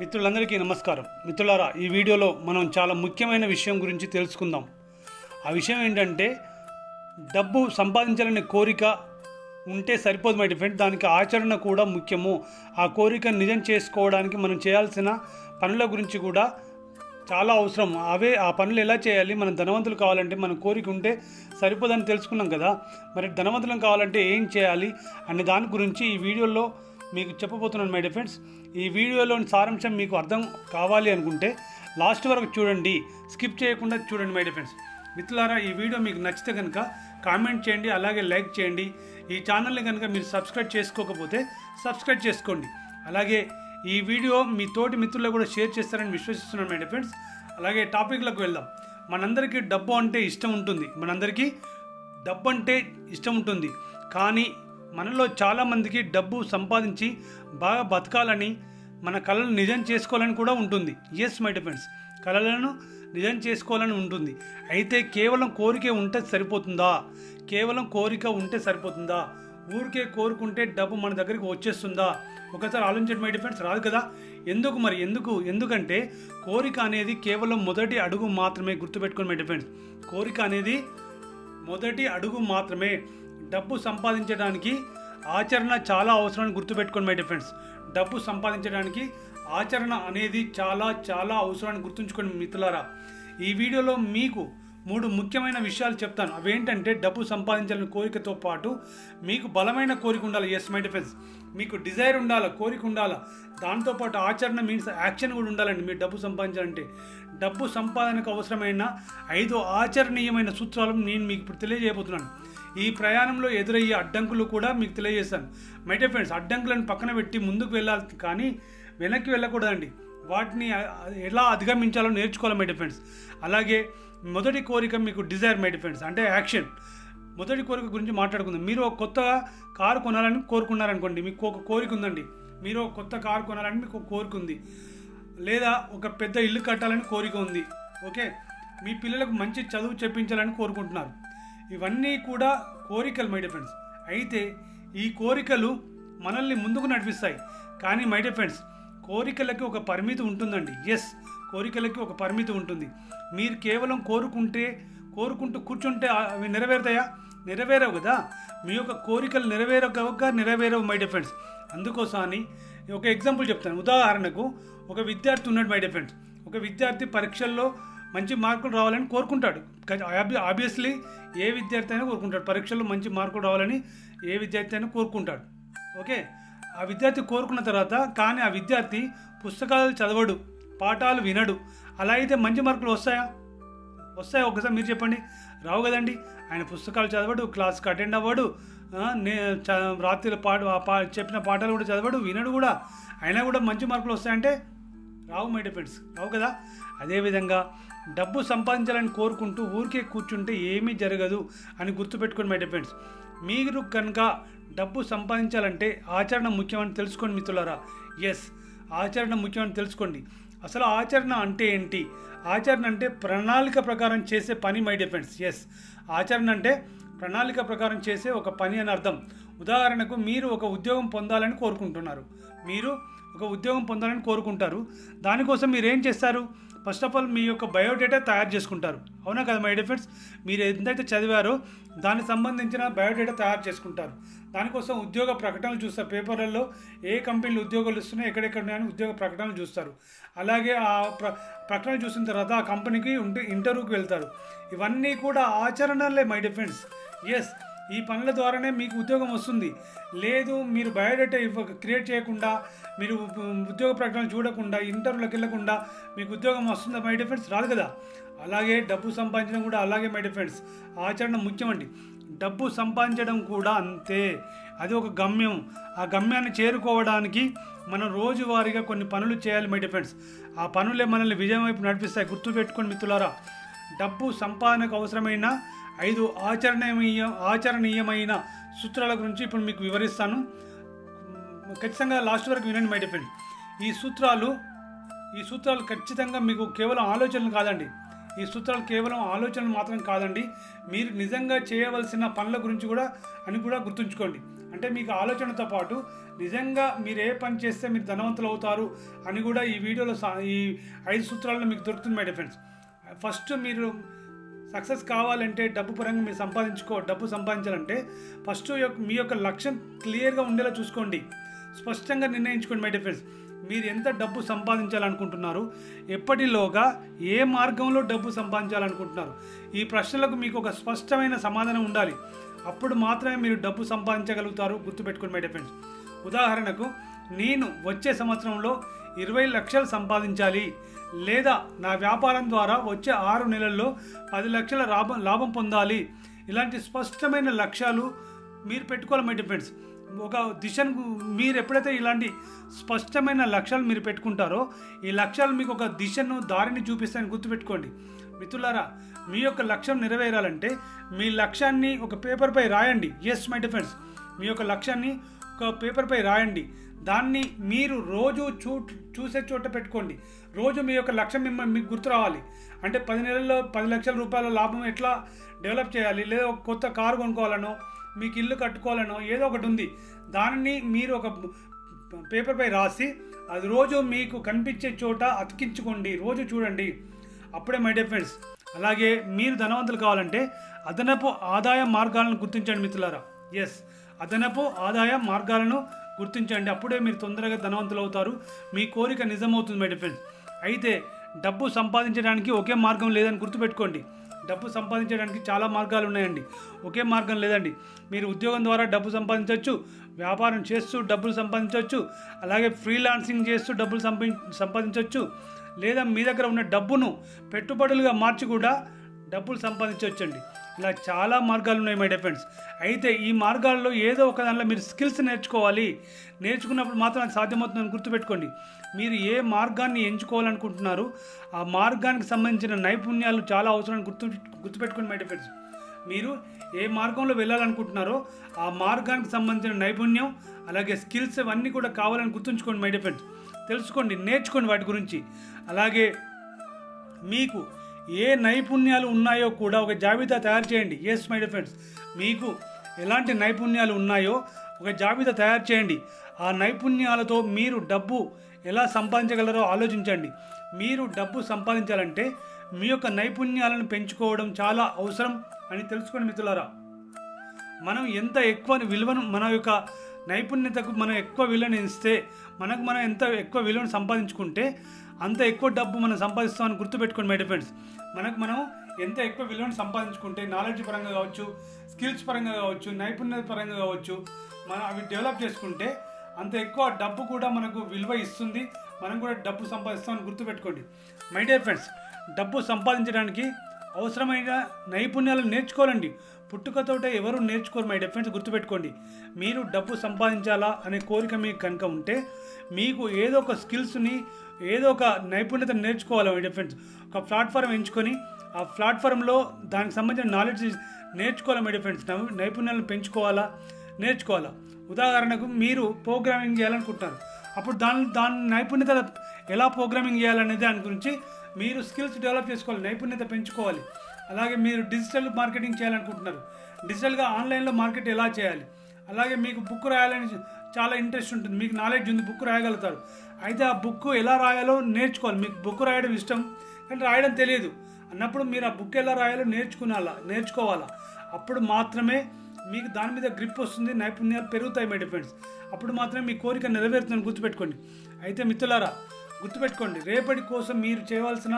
మిత్రులందరికీ నమస్కారం. మిత్రులారా ఈ వీడియోలో మనం చాలా ముఖ్యమైన విషయం గురించి తెలుసుకుందాం. ఆ విషయం ఏంటంటే డబ్బు సంపాదించాలనే కోరిక ఉంటే సరిపోదు మై డిఫెండ్ దానికి ఆచరణ కూడా ముఖ్యము. ఆ కోరిక నిజం చేసుకోవడానికి మనం చేయాల్సిన పనుల గురించి కూడా చాలా అవసరం. అవే ఆ పనులు ఎలా చేయాలి? మనం ధనవంతులు కావాలంటే మన కోరిక ఉంటే సరిపోదని తెలుసుకున్నాం కదా. మరి ధనవంతులం కావాలంటే ఏం చేయాలి? అనే దాని గురించి ఈ వీడియోలో మీకు చెప్పబోతున్నాను మై డిఫెండ్స్ ఈ వీడియోలోని సారాంశం మీకు అర్థం కావాలి అనుకుంటే లాస్ట్ వరకు చూడండి స్కిప్ చేయకుండా చూడండి మై ఫ్రెండ్స్ మిత్రులారా ఈ వీడియో మీకు నచ్చితే కనుక కామెంట్ చేయండి అలాగే లైక్ చేయండి. ఈ ఛానల్ని కనుక మీరు సబ్స్క్రైబ్ చేసుకోకపోతే సబ్స్క్రైబ్ చేసుకోండి. అలాగే ఈ వీడియో మీ తోటి మిత్రులకు కూడా షేర్ చేస్తారని విశ్వసిస్తున్నాను మై ఫ్రెండ్స్ అలాగే టాపిక్లకు వెళ్దాం. మనందరికీ డబ్బు అంటే ఇష్టం ఉంటుంది. మనందరికీ డబ్బు అంటే ఇష్టం ఉంటుంది. కానీ మనలో చాలామందికి డబ్బు సంపాదించి బాగా బతకాలని మన కళలను నిజం చేసుకోవాలని కూడా ఉంటుంది. ఎస్ మై డిఫెండ్స్ కళలను నిజం చేసుకోవాలని ఉంటుంది. అయితే కేవలం కోరిక ఉంటే సరిపోతుందా? కేవలం కోరిక ఉంటే సరిపోతుందా? ఊరికే కోరుకుంటే డబ్బు మన దగ్గరికి వచ్చేస్తుందా? ఒకసారి ఆలోచించడం మై డిఫెన్స్ రాదు కదా? ఎందుకు మరి? ఎందుకు? ఎందుకంటే కోరిక అనేది కేవలం మొదటి అడుగు మాత్రమే గుర్తుపెట్టుకుని మై డిఫెండ్స్ కోరిక అనేది మొదటి అడుగు మాత్రమే. డబ్బు సంపాదించడానికి ఆచరణ చాలా అవసరం గుర్తుపెట్టుకోండి మై డిఫెండ్స్ డబ్బు సంపాదించడానికి ఆచరణ అనేది చాలా చాలా అవసరాన్ని గుర్తుంచుకోండి మిత్రులారా. ఈ వీడియోలో మీకు మూడు ముఖ్యమైన విషయాలు చెప్తాను. అవేంటంటే డబ్బు సంపాదించాలని కోరికతో పాటు మీకు బలమైన కోరిక ఉండాలి. ఎస్ మై డిఫెన్స్ మీకు డిజైర్ ఉండాలి కోరిక ఉండాలి దాంతోపాటు ఆచరణ మీన్స్ యాక్షన్ కూడా ఉండాలండి. మీరు డబ్బు సంపాదించాలంటే డబ్బు సంపాదనకు అవసరమైన ఐదు ఆచరణీయమైన సూత్రాలు నేను మీకు ఇప్పుడు తెలియజేయబోతున్నాను. ఈ ప్రయాణంలో ఎదురయ్యే అడ్డంకులు కూడా మీకు తెలియజేశాను. మై ఫ్రెండ్స్ అడ్డంకులను పక్కన పెట్టి ముందుకు వెళ్ళాలి కానీ వెనక్కి వెళ్ళకూడదండి. వాటిని ఎలా అధిగమించాలో నేర్చుకోవాలి మై ఫ్రెండ్స్ అలాగే మొదటి కోరిక మీకు డిజైర్ మై డిఫెండ్స్ అంటే యాక్షన్ మొదటి కోరిక గురించి మాట్లాడుకుందాం. మీరు ఒక కొత్త కారు కొనాలని కోరుకున్నారనుకోండి మీకు ఒక కోరిక ఉందండి. మీరు ఒక కొత్త కారు కొనాలని మీకు ఒక కోరిక ఉంది. లేదా ఒక పెద్ద ఇల్లు కట్టాలని కోరిక ఉంది. ఓకే? మీ పిల్లలకు మంచి చదువు చెప్పించాలని కోరుకుంటున్నారు. ఇవన్నీ కూడా కోరికలు మై ఫ్రెండ్స్ అయితే ఈ కోరికలు మనల్ని ముందుకు నడిపిస్తాయి. కానీ మై ఫ్రెండ్స్ కోరికలకి ఒక పరిమితి ఉంటుందండి. ఎస్ కోరికలకి ఒక పరిమితి ఉంటుంది. మీరు కేవలం కోరుకుంటే కోరుకుంటూ కూర్చుంటే అవి నెరవేరుతాయా? నెరవేరవు కదా. మీ యొక్క కోరికలు నెరవేరక నెరవేరవు మై డిఫెండ్స్ అందుకోసమని ఒక ఎగ్జాంపుల్ చెప్తాను. ఉదాహరణకు ఒక విద్యార్థి ఉన్నాడు మై డిఫెండ్స్ ఒక విద్యార్థి పరీక్షల్లో మంచి మార్కులు రావాలని కోరుకుంటాడు. ఆబ్వియస్లీ ఏ విద్యార్థి అయినా కోరుకుంటాడు. పరీక్షల్లో మంచి మార్కులు రావాలని ఏ విద్యార్థి అయినా కోరుకుంటాడు. ఓకే? ఆ విద్యార్థి కోరుకున్న తర్వాత కానీ ఆ విద్యార్థి పుస్తకాలు చదవడు పాఠాలు వినడు. అలా అయితే మంచి మార్కులు వస్తాయా? వస్తాయా? ఒకసారి మీరు చెప్పండి. రావు కదండి. ఆయన పుస్తకాలు చదవడు క్లాస్కి అటెండ్ అవ్వడు నే చ రాత్రి పాట ఆ పా చెప్పిన పాఠాలు కూడా చదవడు వినడు కూడా. అయినా కూడా మంచి మార్కులు వస్తాయంటే రావు మై డిఫెండ్స్ రావు కదా? అదేవిధంగా డబ్బు సంపాదించాలని కోరుకుంటూ ఊరికే కూర్చుంటే ఏమీ జరగదు అని గుర్తుపెట్టుకోండి మై డిఫెండ్స్ మీరు కనుక డబ్బు సంపాదించాలంటే ఆచరణ ముఖ్యమని తెలుసుకోండి మిత్రులారా. ఎస్ ఆచరణ ముఖ్యమని తెలుసుకోండి. అసలు ఆచరణ అంటే ఏంటి? ఆచరణ అంటే ప్రణాళిక ప్రకారం చేసే పని మై డిఫెండ్స్ ఎస్ ఆచరణ అంటే ప్రణాళిక ప్రకారం చేసే ఒక పని అని అర్థం. ఉదాహరణకు మీరు ఒక ఉద్యోగం పొందాలని కోరుకుంటున్నారు. మీరు ఒక ఉద్యోగం పొందాలని కోరుకుంటారు. దానికోసం మీరు ఏం చేస్తారు? ఫస్ట్ ఆఫ్ ఆల్ మీ యొక్క బయోడేటా తయారు చేసుకుంటారు. అవునా కదా మై డిఫెండ్స్ మీరు ఎంతైతే చదివారో దానికి సంబంధించిన బయోడేటా తయారు చేసుకుంటారు. దానికోసం ఉద్యోగ ప్రకటనలు చూస్తారు. పేపర్లలో ఏ కంపెనీలు ఉద్యోగాలు ఇస్తున్నాయి ఎక్కడెక్కడ ఉన్నాయని ఉద్యోగ ప్రకటనలు చూస్తారు. అలాగే ఆ ప్ర ప్రకటన చూసిన తర్వాత ఆ కంపెనీకి ఉంటే ఇంటర్వ్యూకి వెళ్తారు. ఇవన్నీ కూడా ఆచరణలే మై డిఫెండ్స్ ఎస్ ఈ పనుల ద్వారానే మీకు ఉద్యోగం వస్తుంది. లేదు మీరు బయోడేటా ఇవ్వ క్రియేట్ చేయకుండా మీరు ఉద్యోగ ప్రకటనలు చూడకుండా ఇంటర్వ్యూలకు వెళ్ళకుండా మీకు ఉద్యోగం వస్తుందా మై డిఫెన్స్ రాదు కదా. అలాగే డబ్బు సంపాదించడం కూడా అలాగే మై డిఫెన్స్ ఆచరణ ముఖ్యమండి డబ్బు సంపాదించడం కూడా అంతే. అది ఒక గమ్యం. ఆ గమ్యాన్ని చేరుకోవడానికి మనం రోజువారీగా కొన్ని పనులు చేయాలి మై డిఫెండ్స్ ఆ పనులే మనల్ని విజయం వైపు నడిపిస్తాయి. గుర్తుపెట్టుకోండి మిత్రులారా. డబ్బు సంపాదనకు అవసరమైన ఐదు ఆచరణీయ ఆచరణీయమైన సూత్రాల గురించి ఇప్పుడు మీకు వివరిస్తాను. ఖచ్చితంగా లాస్ట్ వరకు వినండి మై డిఫెండ్ ఈ సూత్రాలు ఈ సూత్రాలు ఖచ్చితంగా మీకు కేవలం ఆలోచనలు కాదండి. ఈ సూత్రాలు కేవలం ఆలోచనలు మాత్రం కాదండి. మీరు నిజంగా చేయవలసిన పనుల గురించి కూడా అని కూడా గుర్తుంచుకోండి. అంటే మీకు ఆలోచనతో పాటు నిజంగా మీరు ఏ పని చేస్తే మీరు ధనవంతులు అవుతారు అని కూడా ఈ వీడియోలో సా- ఈ ఐదు సూత్రాల్లో మీకు దొరుకుతుంది మై డిఫెండ్స్ ఫస్ట్ మీరు సక్సెస్ కావాలంటే డబ్బు పరంగా మీరు సంపాదించుకో డబ్బు సంపాదించాలంటే ఫస్ట్ యొక్క- మీ యొక్క లక్ష్యం క్లియర్గా ఉండేలా చూసుకోండి. స్పష్టంగా నిర్ణయించుకోండి మై డిఫెన్స్ మీరు ఎంత డబ్బు సంపాదించాలనుకుంటున్నారు? ఎప్పటిలోగా ఏ మార్గంలో డబ్బు సంపాదించాలనుకుంటున్నారు? ఈ ప్రశ్నలకు మీకు ఒక స్పష్టమైన సమాధానం ఉండాలి. అప్పుడు మాత్రమే మీరు డబ్బు సంపాదించగలుగుతారు గుర్తుపెట్టుకోండి మై డిఫెండ్స్ ఉదాహరణకు నేను వచ్చే సంవత్సరంలో ఇరవై లక్షలు సంపాదించాలి. లేదా నా వ్యాపారం ద్వారా వచ్చే ఆరు నెలల్లో పది లక్షల లాభం లాభం పొందాలి. ఇలాంటి స్పష్టమైన లక్ష్యాలు మీరు పెట్టుకోవాలి మై డిఫెండ్స్ ఒక దిశను మీరు ఎప్పుడైతే ఇలాంటి స్పష్టమైన లక్ష్యాలు మీరు పెట్టుకుంటారో ఈ లక్ష్యాలు మీకు ఒక దిశను దారిని చూపిస్తాయని గుర్తుపెట్టుకోండి. మిత్రులారా మీ యొక్క లక్ష్యం నెరవేరాలంటే మీ లక్ష్యాన్ని ఒక పేపర్పై రాయండి. ఎస్ మై డిఫెన్స్ మీ యొక్క లక్ష్యాన్ని ఒక పేపర్పై రాయండి. దాన్ని మీరు రోజు చూ చూసే చోట పెట్టుకోండి. రోజు మీ యొక్క లక్ష్యం మిమ్మల్ని మీకు గుర్తు రావాలి. అంటే పది నెలల్లో పది లక్షల రూపాయల లాభం ఎట్లా డెవలప్ చేయాలి? లేదా ఒక కొత్త కారు కొనుక్కోవాలనో మీకు ఇల్లు కట్టుకోవాలనో ఏదో ఒకటి ఉంది. దానిని మీరు ఒక పేపర్పై రాసి అది రోజు మీకు కనిపించే చోట అతికించుకోండి. రోజు చూడండి. అప్పుడే మై డియర్ ఫ్రెండ్స్ అలాగే మీరు ధనవంతులు కావాలంటే అదనపు ఆదాయ మార్గాలను గుర్తించండి మిత్రులారా. ఎస్ అదనపు ఆదాయ మార్గాలను గుర్తించండి. అప్పుడే మీరు తొందరగా ధనవంతులు అవుతారు. మీ కోరిక నిజమవుతుంది మై డియర్ ఫ్రెండ్స్. అయితే డబ్బు సంపాదించడానికి ఒకే మార్గం లేదని గుర్తుపెట్టుకోండి. డబ్బు సంపాదించడానికి చాలా మార్గాలు ఉన్నాయండి. ఒకే మార్గం లేదండి. మీరు ఉద్యోగం ద్వారా డబ్బు సంపాదించవచ్చు వ్యాపారం చేస్తూ డబ్బులు సంపాదించవచ్చు అలాగే ఫ్రీలాన్సింగ్ చేస్తూ డబ్బులు సంపా సంపాదించవచ్చు లేదా మీ దగ్గర ఉన్న డబ్బును పెట్టుబడులుగా మార్చి కూడా డబ్బులు సంపాదించవచ్చండి. ఇలా చాలా మార్గాలు ఉన్నాయి మై డిఫెండ్స్ అయితే ఈ మార్గాల్లో ఏదో ఒక దానిలో మీరు స్కిల్స్ నేర్చుకోవాలి. నేర్చుకున్నప్పుడు మాత్రం అది సాధ్యమవుతుందని గుర్తుపెట్టుకోండి. మీరు ఏ మార్గాన్ని ఎంచుకోవాలనుకుంటున్నారు ఆ మార్గానికి సంబంధించిన నైపుణ్యాలు చాలా అవసరం గుర్తు గుర్తుపెట్టుకోండి మై డిఫెండ్స్ మీరు ఏ మార్గంలో వెళ్ళాలనుకుంటున్నారో ఆ మార్గానికి సంబంధించిన నైపుణ్యం అలాగే స్కిల్స్ అవన్నీ కూడా కావాలని గుర్తుంచుకోండి మై డిఫెండ్స్ తెలుసుకోండి నేర్చుకోండి వాటి గురించి. అలాగే మీకు ఏ నైపుణ్యాలు ఉన్నాయో కూడా ఒక జాబితా తయారు చేయండి. ఎస్ మై ఫ్రెండ్స్ మీకు ఎలాంటి నైపుణ్యాలు ఉన్నాయో ఒక జాబితా తయారు చేయండి. ఆ నైపుణ్యాలతో మీరు డబ్బు ఎలా సంపాదించగలరో ఆలోచించండి. మీరు డబ్బు సంపాదించాలంటే మీ యొక్క నైపుణ్యాలను పెంచుకోవడం చాలా అవసరం అని తెలుసుకోండి మిత్రులారా మనం ఎంత ఎక్కువ విలువను మన యొక్క నైపుణ్యతకు మనం ఎక్కువ విలువను ఇస్తే మనకు మనం ఎంత ఎక్కువ విలువను సంపాదించుకుంటే అంత ఎక్కువ డబ్బు మనం సంపాదిస్తామని గుర్తుపెట్టుకోండి మై ఫ్రెండ్స్ మనకు మనం ఎంత ఎక్కువ విలువను సంపాదించుకుంటే నాలెడ్జ్ పరంగా కావచ్చు స్కిల్స్ పరంగా కావచ్చు నైపుణ్యత పరంగా కావచ్చు మనం అవి డెవలప్ చేసుకుంటే అంత ఎక్కువ డబ్బు కూడా మనకు విలువ ఇస్తుంది మనం కూడా డబ్బు సంపాదిస్తామని గుర్తుపెట్టుకోండి. మై డియర్ ఫ్రెండ్స్ డబ్బు సంపాదించడానికి అవసరమైన నైపుణ్యాలను నేర్చుకోవాలండి. పుట్టుకతోటే ఎవరు నేర్చుకోరు మై డిఫెన్స్ గుర్తుపెట్టుకోండి. మీరు డబ్బు సంపాదించాలా అనే కోరిక మీకు కనుక ఉంటే మీకు ఏదో ఒక స్కిల్స్ని ఏదో ఒక నైపుణ్యత నేర్చుకోవాలి మై డిఫెన్స్ ఒక ప్లాట్ఫామ్ ఎంచుకొని ఆ ప్లాట్ఫామ్లో దానికి సంబంధించిన నాలెడ్జ్ నేర్చుకోవాలి మై డిఫెన్స్ నైపుణ్యాలను పెంచుకోవాలా? నేర్చుకోవాలా? ఉదాహరణకు మీరు ప్రోగ్రామింగ్ చేయాలనుకుంటున్నారు. అప్పుడు దాని దాని నైపుణ్యత ఎలా ప్రోగ్రామింగ్ చేయాలనే దాని గురించి మీరు స్కిల్స్ డెవలప్ చేసుకోవాలి నైపుణ్యత పెంచుకోవాలి. అలాగే మీరు డిజిటల్ మార్కెటింగ్ చేయాలనుకుంటున్నారు. డిజిటల్గా ఆన్లైన్లో మార్కెట్ ఎలా చేయాలి? అలాగే మీకు బుక్ రాయాలని చాలా ఇంట్రెస్ట్ ఉంటుంది. మీకు నాలెడ్జ్ ఉంది బుక్ రాయగలుగుతారు. అయితే ఆ బుక్ ఎలా రాయాలో నేర్చుకోవాలి. మీకు బుక్ రాయడం ఇష్టం కానీ రాయడం తెలియదు. అన్నప్పుడు మీరు ఆ బుక్ ఎలా రాయాలో నేర్చుకునాలా నేర్చుకోవాలా? అప్పుడు మాత్రమే మీకు దాని మీద గ్రిప్ వస్తుంది నైపుణ్యాలు పెరుగుతాయి మై డిఫెండ్స్ అప్పుడు మాత్రమే మీ కోరిక నెరవేరుతుందని గుర్తుపెట్టుకోండి. అయితే మిత్రులారా గుర్తుపెట్టుకోండి రేపటి కోసం మీరు చేయవలసిన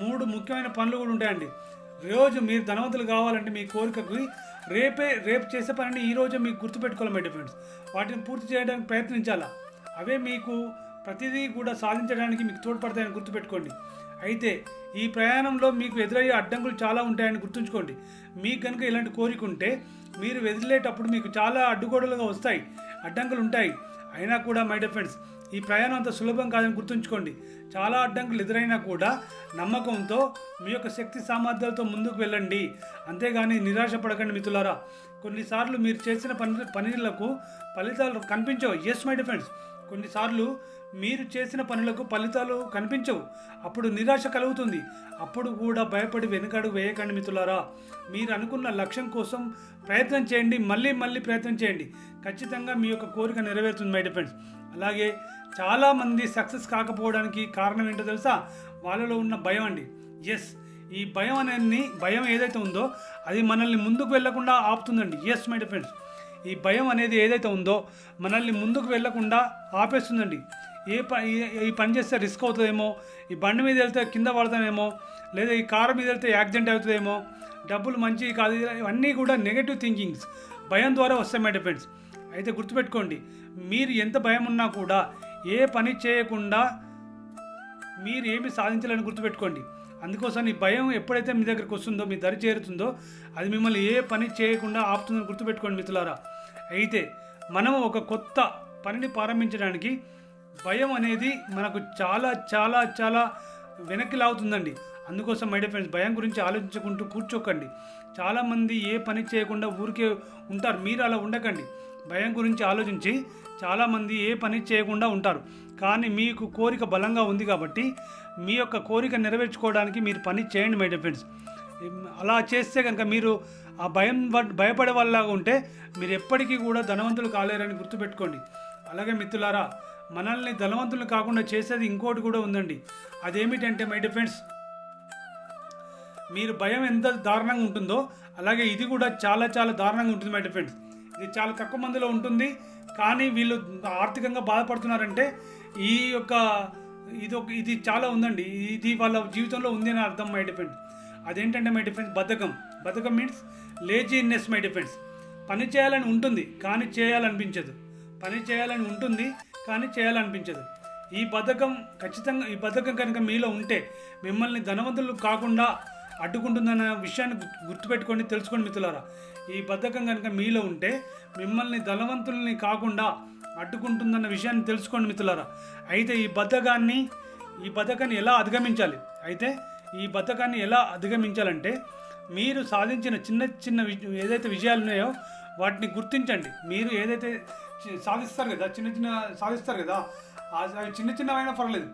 మూడు ముఖ్యమైన పనులు కూడా ఉంటాయండి. రోజు మీరు ధనవంతులు కావాలంటే మీ కోరికకు రేపే రేపు చేసే పనిని ఈరోజు మీకు గుర్తుపెట్టుకోవాలి మై డిఫెండ్స్ వాటిని పూర్తి చేయడానికి ప్రయత్నించాలా? అవే మీకు ప్రతిదీ కూడా సాధించడానికి మీకు తోడ్పడతాయని గుర్తుపెట్టుకోండి. అయితే ఈ ప్రయాణంలో మీకు ఎదురయ్యే అడ్డంకులు చాలా ఉంటాయని గుర్తుంచుకోండి. మీకు కనుక ఇలాంటి కోరిక ఉంటే మీరు వదిలేటప్పుడు మీకు చాలా అడ్డుగోడలుగా వస్తాయి అడ్డంకులు ఉంటాయి. అయినా కూడా మై డిఫెండ్స్ ఈ ప్రయాణం అంత సులభం కాదని గుర్తుంచుకోండి. చాలా అడ్డంకులు ఎదురైనా కూడా నమ్మకంతో మీ యొక్క శక్తి సామర్థ్యాలతో ముందుకు వెళ్ళండి. అంతేగాని నిరాశ పడకండి మిత్రులారా. కొన్నిసార్లు మీరు చేసిన పని పనులకు ఫలితాలు కనిపించవు. ఎస్ మై డిఫెండ్స్ కొన్నిసార్లు మీరు చేసిన పనులకు ఫలితాలు కనిపించవు. అప్పుడు నిరాశ కలుగుతుంది. అప్పుడు కూడా భయపడి వెనుకడు వేయకండి మిత్రులారా. మీరు అనుకున్న లక్ష్యం కోసం ప్రయత్నం చేయండి. మళ్ళీ మళ్ళీ ప్రయత్నం చేయండి. ఖచ్చితంగా మీ యొక్క కోరిక నెరవేరుతుంది మై డిఫెండ్స్ అలాగే చాలామంది సక్సెస్ కాకపోవడానికి కారణం ఏంటో తెలుసా? వాళ్ళలో ఉన్న భయం అండి. ఎస్ ఈ భయం అనేది భయం ఏదైతే ఉందో అది మనల్ని ముందుకు వెళ్ళకుండా ఆపుతుందండి. ఎస్ మై డిఫెండ్స్ ఈ భయం అనేది ఏదైతే ఉందో మనల్ని ముందుకు వెళ్ళకుండా ఆపేస్తుందండి. ఏ పని ఈ పని చేస్తే రిస్క్ అవుతుందేమో? ఈ బండి మీద వెళ్తే కింద పడతామేమో? లేదా ఈ కారు మీద వెళ్తే యాక్సిడెంట్ అవుతుందేమో? డబ్బులు మంచి కాదు. ఇవన్నీ కూడా నెగటివ్ థింకింగ్స్ భయం ద్వారా వస్తాయి మై డిఫెండ్స్ అయితే గుర్తుపెట్టుకోండి. మీరు ఎంత భయం ఉన్నా కూడా ఏ పని చేయకుండా మీరు ఏమి సాధించాలని గుర్తుపెట్టుకోండి. అందుకోసం ఈ భయం ఎప్పుడైతే మీ దగ్గరికి వస్తుందో మీ దరి చేరుతుందో అది మిమ్మల్ని ఏ పని చేయకుండా ఆపుతుందని గుర్తుపెట్టుకోండి మిత్రులారా. అయితే మనం ఒక కొత్త పనిని ప్రారంభించడానికి భయం అనేది మనకు చాలా చాలా చాలా వెనక్కి లాగుతుందండి. అందుకోసం మై డియర్ ఫ్రెండ్స్ భయం గురించి ఆలోచించుకుంటూ కూర్చోకండి. చాలామంది ఏ పని చేయకుండా ఊరికే ఉంటారు. మీరు అలా ఉండకండి. భయం గురించి ఆలోచించి చాలామంది ఏ పని చేయకుండా ఉంటారు. కానీ మీకు కోరిక బలంగా ఉంది కాబట్టి మీ యొక్క కోరిక నెరవేర్చుకోవడానికి మీరు పని చేయండి మై ఫ్రెండ్స్ అలా చేస్తే కనుక మీరు ఆ భయం భయపడే వాళ్ళలాగా ఉంటే మీరు ఎప్పటికీ కూడా ధనవంతులు కాలేరని గుర్తుపెట్టుకోండి. అలాగే మిత్రులారా మనల్ని ధనవంతులు కాకుండా చేసేది ఇంకోటి కూడా ఉందండి. అదేమిటంటే మై ఫ్రెండ్స్ మీరు భయం ఎంత దారుణంగా ఉంటుందో అలాగే ఇది కూడా చాలా చాలా దారుణంగా ఉంటుంది మై ఫ్రెండ్స్ ఇది చాలా తక్కువ మందిలో ఉంటుంది. కానీ వీళ్ళు ఆర్థికంగా బాధపడుతున్నారంటే ఈ యొక్క ఇది ఒక ఇది చాలా ఉందండి. ఇది వాళ్ళ జీవితంలో ఉంది అని అర్థం మై డిఫెన్స్ అదేంటంటే మై డిఫెన్స్ బద్ధకం. బద్ధకం మీన్స్ లేజీనెస్ మై డిఫెన్స్ పని చేయాలని ఉంటుంది కానీ చేయాలనిపించదు. పని చేయాలని ఉంటుంది కానీ చేయాలనిపించదు. ఈ బద్ధకం ఖచ్చితంగా ఈ బద్ధకం కనుక మీలో ఉంటే మిమ్మల్ని ధనవంతులు కాకుండా అడ్డుకుంటుందన్న విషయాన్ని గుర్తుపెట్టుకొని తెలుసుకోండి మిత్రులారా. ఈ బద్ధకం కనుక మీలో ఉంటే మిమ్మల్ని ధనవంతుల్ని కాకుండా అడ్డుకుంటుందన్న విషయాన్ని తెలుసుకోండి మిత్రులారా. అయితే ఈ బద్ధకాన్ని ఈ బద్ధకాన్ని ఎలా అధిగమించాలి? అయితే ఈ బద్ధకాన్ని ఎలా అధిగమించాలంటే మీరు సాధించిన చిన్న చిన్న విజ- ఏదైతే విజయాలు ఉన్నాయో వాటిని గుర్తించండి. మీరు ఏదైతే సాధిస్తారు కదా చిన్న చిన్న సాధిస్తారు కదా అవి చిన్న చిన్నవైనా పర్లేదు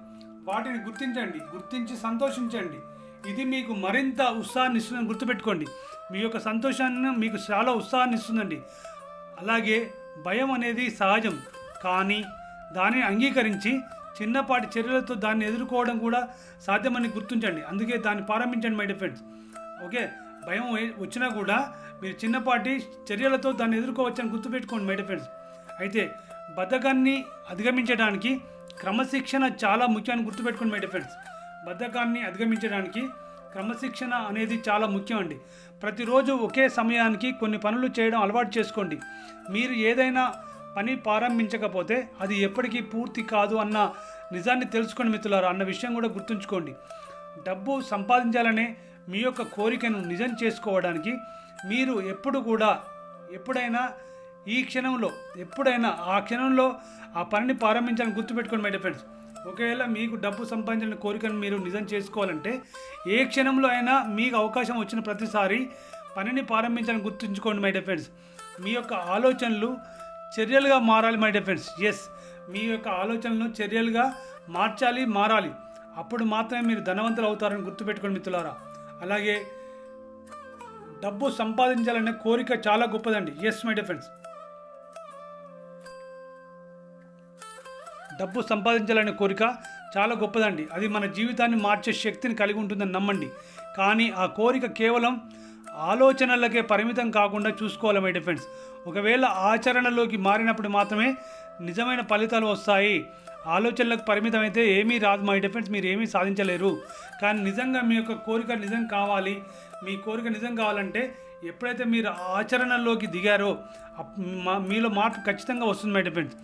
వాటిని గుర్తించండి గుర్తించి సంతోషించండి. ఇది మీకు మరింత ఉత్సాహాన్ని ఇస్తుందని గుర్తుపెట్టుకోండి. మీ యొక్క సంతోషాన్ని మీకు చాలా ఉత్సాహాన్ని ఇస్తుందండి అలాగే భయం అనేది సహజం. కానీ దానిని అంగీకరించి చిన్నపాటి చర్యలతో దాన్ని ఎదుర్కోవడం కూడా సాధ్యమని గుర్తించండి. అందుకే దాన్ని ప్రారంభించండి మై డిఫెండ్స్ ఓకే? భయం వచ్చినా కూడా మీరు చిన్నపాటి చర్యలతో దాన్ని ఎదుర్కోవచ్చని గుర్తుపెట్టుకోండి మై డిఫెండ్స్ అయితే బద్ధకాన్ని అధిగమించడానికి క్రమశిక్షణ చాలా ముఖ్యాన్ని గుర్తుపెట్టుకోండి మై డిఫెండ్స్ బద్ధకాన్ని అధిగమించడానికి క్రమశిక్షణ అనేది చాలా ముఖ్యం అండి ప్రతిరోజు ఒకే సమయానికి కొన్ని పనులు చేయడం అలవాటు చేసుకోండి. మీరు ఏదైనా పని ప్రారంభించకపోతే అది ఎప్పటికీ పూర్తి కాదు అన్న నిజాన్ని తెలుసుకోండి మిత్రులారా అన్న విషయం కూడా గుర్తుంచుకోండి. డబ్బు సంపాదించాలనే మీ యొక్క కోరికను నిజం చేసుకోవడానికి మీరు ఎప్పుడు కూడా ఎప్పుడైనా ఈ క్షణంలో ఎప్పుడైనా ఆ క్షణంలో ఆ పనిని ప్రారంభించాలని గుర్తుపెట్టుకోండి మై ఫ్రెండ్స్ ఒకవేళ మీకు డబ్బు సంపాదించాలని కోరికను మీరు నిజం చేసుకోవాలంటే ఏ క్షణంలో అయినా మీకు అవకాశం వచ్చిన ప్రతిసారి పనిని ప్రారంభించాలని గుర్తుంచుకోండి మై డిఫెండ్స్ మీ యొక్క ఆలోచనలు చర్యలుగా మారాలి మై డిఫెండ్స్ ఎస్ మీ యొక్క ఆలోచనలను చర్యలుగా మార్చాలి మారాలి. అప్పుడు మాత్రమే మీరు ధనవంతులు అవుతారని గుర్తుపెట్టుకోండి మిత్రులారా. అలాగే డబ్బు సంపాదించాలనే కోరిక చాలా గొప్పదండి. ఎస్ మై డిఫెండ్స్ డబ్బు సంపాదించాలనే కోరిక చాలా గొప్పదండి. అది మన జీవితాన్ని మార్చే శక్తిని కలిగి ఉంటుందని నమ్మండి. కానీ ఆ కోరిక కేవలం ఆలోచనలకే పరిమితం కాకుండా చూసుకోవాలి మై డిఫెండ్స్ ఒకవేళ ఆచరణలోకి మారినప్పుడు మాత్రమే నిజమైన ఫలితాలు వస్తాయి. ఆలోచనలకు పరిమితం అయితే ఏమీ రాదు మై డిఫెండ్స్ మీరు ఏమీ సాధించలేరు. కానీ నిజంగా మీ యొక్క కోరిక నిజం కావాలి. మీ కోరిక నిజం కావాలంటే ఎప్పుడైతే మీరు ఆచరణలోకి దిగారో మా- మీలో మార్పు ఖచ్చితంగా వస్తుంది మై డిఫెండ్స్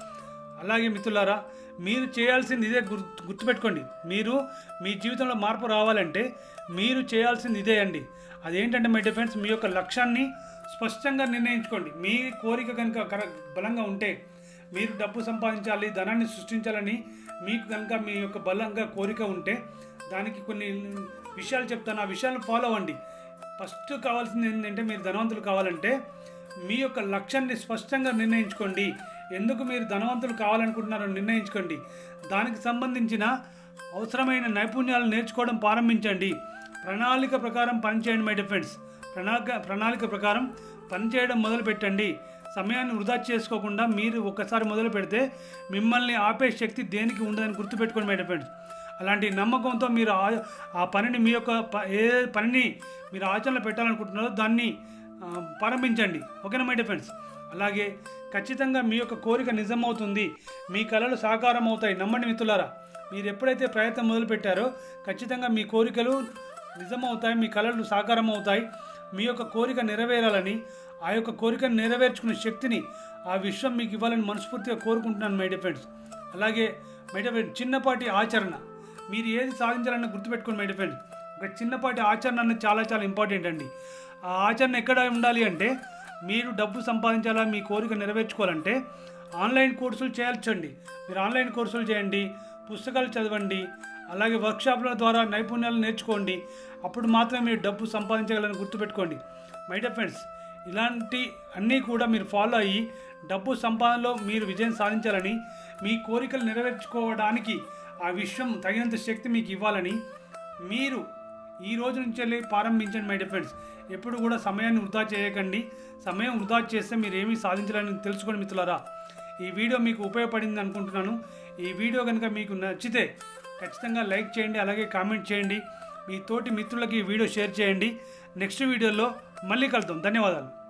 అలాగే మిత్రులారా మీరు చేయాల్సింది ఇదే గుర్తు గుర్తుపెట్టుకోండి. మీరు మీ జీవితంలో మార్పు రావాలంటే మీరు చేయాల్సింది ఇదే అండి. అదేంటంటే మై డిఫెన్స్ మీ యొక్క లక్ష్యాన్ని స్పష్టంగా నిర్ణయించుకోండి. మీ కోరిక కనుక కర బలంగా ఉంటే మీరు డబ్బు సంపాదించాలి ధనాన్ని సృష్టించాలని మీకు కనుక మీ యొక్క బలంగా కోరిక ఉంటే దానికి కొన్ని విషయాలు చెప్తాను. ఆ విషయాలను ఫాలో అవ్వండి. ఫస్ట్ కావాల్సింది ఏంటంటే మీరు ధనవంతులు కావాలంటే మీ యొక్క లక్ష్యాన్ని స్పష్టంగా నిర్ణయించుకోండి. ఎందుకు మీరు ధనవంతులు కావాలనుకుంటున్నారో నిర్ణయించుకోండి. దానికి సంబంధించిన అవసరమైన నైపుణ్యాలు నేర్చుకోవడం ప్రారంభించండి. ప్రణాళిక ప్రకారం పనిచేయండి మై డిఫెండ్స్ ప్రణాళిక ప్రణాళిక ప్రకారం పనిచేయడం మొదలు పెట్టండి సమయాన్ని వృధా చేసుకోకుండా మీరు ఒక్కసారి మొదలు పెడితే మిమ్మల్ని ఆపే శక్తి దేనికి ఉండదని గుర్తుపెట్టుకోండి మై డిఫెండ్స్ అలాంటి నమ్మకంతో మీరు ఆ- ఆ పనిని మీ యొక్క ప- ఏ పనిని మీరు ఆచరణలో పెట్టాలనుకుంటున్నారో దాన్ని ప్రారంభించండి. ఓకేనా మై డిఫెండ్స్ అలాగే ఖచ్చితంగా మీ యొక్క కోరిక నిజమవుతుంది. మీ కళలు సాకారం అవుతాయి నమ్మండి మిత్రులారా మీరు ఎప్పుడైతే ప్రయత్నం మొదలుపెట్టారో ఖచ్చితంగా మీ కోరికలు నిజమవుతాయి మీ కళలు సాకారం అవుతాయి మీ యొక్క కోరిక నెరవేరాలని ఆ యొక్క కోరికను నెరవేర్చుకునే శక్తిని ఆ విశ్వం మీకు ఇవ్వాలని మనస్ఫూర్తిగా కోరుకుంటున్నాను మై ఫ్రెండ్స్ అలాగే మై ఫ్రెండ్స్ చిన్నపాటి ఆచరణ. మీరు ఏది సాధించాలన్న గుర్తుపెట్టుకోండి మై ఫ్రెండ్స్ ఒక చిన్నపాటి ఆచరణ అనేది చాలా చాలా ఇంపార్టెంట్ అండి. ఆ ఆచరణ ఎక్కడ ఉండాలి అంటే మీరు డబ్బు సంపాదించాలా మీ కోరిక నెరవేర్చుకోవాలంటే ఆన్లైన్ కోర్సులు చేయాల్చండి మీరు ఆన్లైన్ కోర్సులు చేయండి పుస్తకాలు చదవండి అలాగే వర్క్షాప్ల ద్వారా నైపుణ్యాలు నేర్చుకోండి. అప్పుడు మాత్రమే మీరు డబ్బు సంపాదించగలని గుర్తుపెట్టుకోండి. మై డియర్ ఫ్రెండ్స్ ఇలాంటి అన్నీ కూడా మీరు ఫాలో అయ్యి డబ్బు సంపాదనలో మీరు విజయం సాధించాలని మీ కోరికలు నెరవేర్చుకోవడానికి ఆ విశ్వం తగినంత శక్తి మీకు ఇవ్వాలని మీరు ఈ రోజు నుంచి వెళ్ళి ప్రారంభించండి మై డిఫెండ్స్ ఎప్పుడు కూడా సమయాన్ని వృధా చేయకండి. సమయం వృధా చేస్తే మీరు ఏమీ సాధించాలని తెలుసుకోండి మిత్రులారా. ఈ వీడియో మీకు ఉపయోగపడింది అనుకుంటున్నాను. ఈ వీడియో కనుక మీకు నచ్చితే ఖచ్చితంగా లైక్ చేయండి అలాగే కామెంట్ చేయండి. మీ తోటి మిత్రులకి ఈ వీడియో షేర్ చేయండి. నెక్స్ట్ వీడియోలో మళ్ళీ కలుద్దాం. ధన్యవాదాలు.